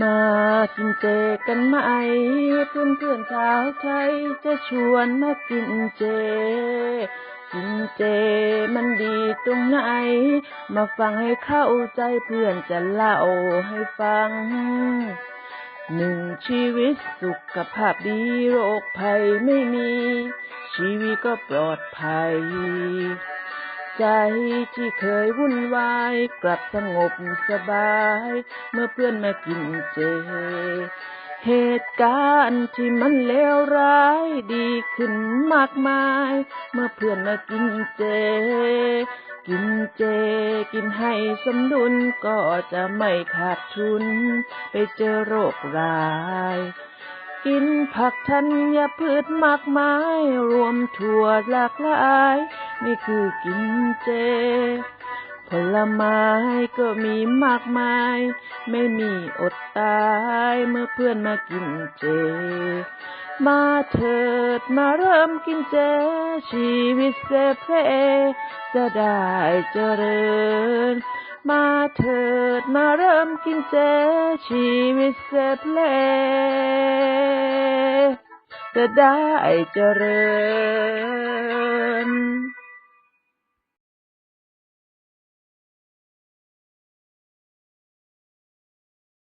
มากินเจกันไหม เพื่อนเพื่อนชาวไทยจะชวนมากินเจ กินเจมันดีตรงไหน มาฟังให้เข้าใจเพื่อนจะเล่าให้ฟัง หนึ่งชีวิตสุขภาพดีโรคภัยไม่มี ชีวิตก็ปลอดภัย ใจที่เคยวุ่นวาย กลับสงบสบาย เมื่อเพื่อนมากินเจ เหตุการณ์ที่มันเลวร้ายดีขึ้นมากมาย เมื่อเพื่อนมากินเจ กินเจ กินให้สมดุลก็จะไม่ขาดทุน ไปเจอโรคร้ายกินผักธัญพืชมากมาย รวมถั่วหลากหลาย นี่คือกินเจ ผลไม้ก็มีมากมาย ไม่มีอดตายเมื่อเพื่อนมากินเจ มาเถิดมาเริ่มกินเจ ชีวิตเซเพจะได้เจริญ มาเถิดมาเริ่มกินเจ ชีวิตเซเพลจะได้เจริญ